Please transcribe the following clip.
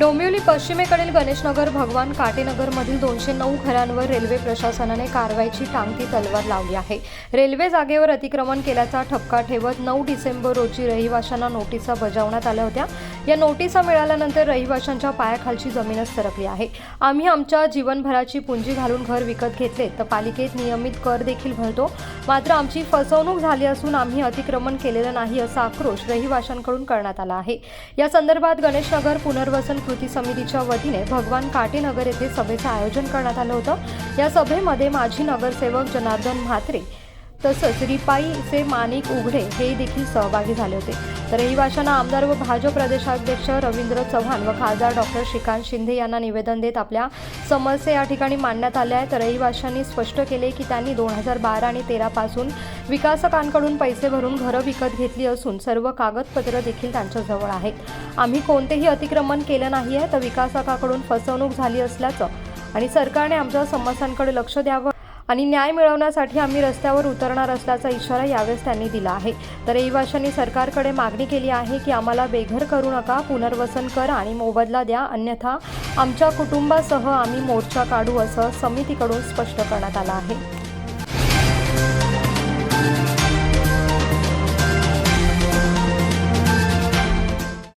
डोंबिवली पश्चिमेकडील गणेशनगर भगवान काटेनगरमधील दोनशे नऊ घरांवर रेल्वे प्रशासनाने कारवाईची टांगती तलवार लावली आहे. रेल्वे जागेवर अतिक्रमण केल्याचा ठपका ठेवत नऊ डिसेंबर रोजी रहिवाशांना नोटिसा बजावण्यात आल्या होत्या. या नोटिसा मिळाल्यानंतर रहिवाशांच्या पायाखालची जमीनच सरकली आहे. आम्ही आमच्या जीवनभराची पुंजी घालून घर विकत घेतले. तर पालिकेत नियमित कर देखील भरतो. मात्र आमची फसवणूक झाली असून आम्ही अतिक्रमण केलेलं नाही असा आक्रोश रहिवाशांकडून करण्यात आला आहे. या संदर्भात गणेशनगर पुनर्वसन कृती समितीच्या वतीने भगवान काटेनगर येथे सभेचं आयोजन करण्यात आलं होतं. या सभेमध्ये माजी नगरसेवक जनार्दन म्हात्रे तसंच रिपाईचे माणिक उघडे हे देखील सहभागी झाले होते. तर रहिवाशांना आमदार व भाजप प्रदेशाध्यक्ष रवींद्र चव्हाण व खासदार डॉक्टर श्रीकांत शिंदे यांना निवेदन देत आपल्या समस्या या ठिकाणी मांडण्यात आल्या आहेत. रहिवाशांनी स्पष्ट केले की त्यांनी दोन हजार बारा आणि तेरापासून विकासकांकडून पैसे भरून घरं विकत घेतली असून सर्व कागदपत्र देखील त्यांच्याजवळ आहेत. आम्ही कोणतेही अतिक्रमण केलं नाही आहे तर विकासकाकडून फसवणूक झाली असल्याचं आणि सरकारने आमच्या समस्यांकडे लक्ष द्यावं आणि न्याय मिळवण्यासाठी आम्ही रस्त्यावर उतरणार असल्याचा इशारा यावेळेस त्यांनी दिला आहे. तर रहिवाशांनी सरकारकडे मागणी केली आहे की आम्हाला बेघर करू नका पुनर्वसन करा आणि मोबदला द्या. अन्यथा आमच्या कुटुंबासह आम्ही मोर्चा काढू असं समितीकडून स्पष्ट करण्यात आलं आहे.